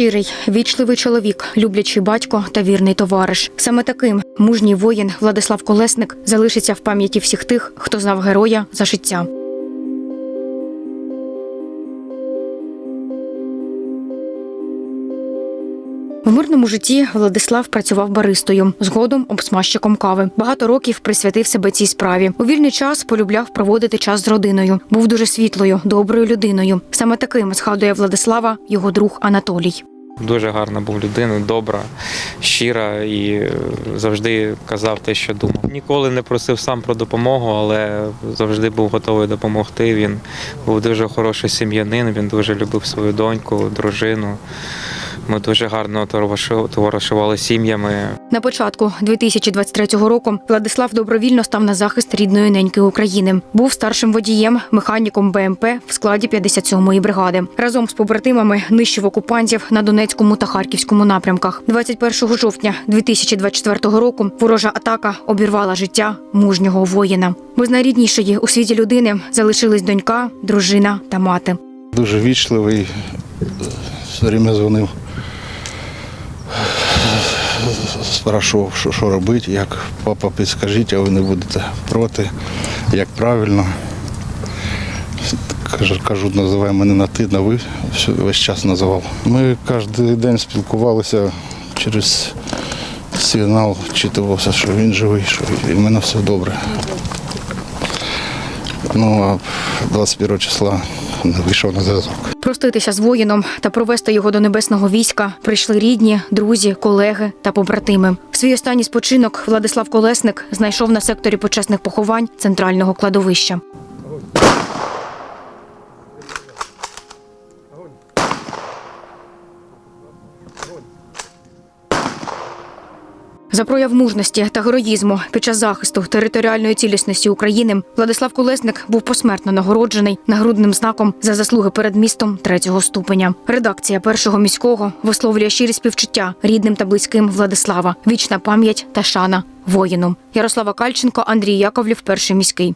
Щирий, вічливий чоловік, люблячий батько та вірний товариш. Саме таким мужній воїн Владислав Колесник залишиться в пам'яті всіх тих, хто знав героя за життя. В мирному житті Владислав працював баристою, згодом обсмажчиком кави. Багато років присвятив себе цій справі. У вільний час полюбляв проводити час з родиною. Був дуже світлою, доброю людиною. Саме таким згадує Владислава його друг Анатолій. Дуже гарна був людина, добра, щира і е, завжди казав те, що думав. Ніколи не просив сам про допомогу, але завжди був готовий допомогти. Він був дуже хороший сім'янин, він дуже любив свою доньку, дружину. Ми дуже гарно товаришували сім'ями. На початку 2023 року Владислав добровільно став на захист рідної неньки України. Був старшим водієм, механіком БМП в складі 57-ї бригади. Разом з побратимами нищив окупантів на Донецькому та Харківському напрямках. 21 жовтня 2024 року ворожа атака обірвала життя мужнього воїна. Без найріднішої у світі людини залишились донька, дружина та мати. Дуже вічливий, все время дзвонив. Спрашував, що, що робити, як папа підскажіть, а ви не будете проти, як правильно. Кажу, кажу, називай мене на ти, на ви, весь час називав. Ми кожен день спілкувалися через сигнал, читувався, що він живий, що і в мене все добре. Ну а 21 числа вийшов на зв'язок. Проститися з воїном та провести його до небесного війська прийшли рідні, друзі, колеги та побратими. Свій останній спочинок Владислав Колесник знайшов на секторі почесних поховань центрального кладовища. За прояв мужності та героїзму під час захисту територіальної цілісності України Владислав Колесник був посмертно нагороджений нагрудним знаком за заслуги перед містом третього ступеня. Редакція першого міського висловлює щирі співчуття рідним та близьким Владислава, вічна пам'ять та шана воїну. Ярослава Кальченко, Андрій Яковлів, перший міський.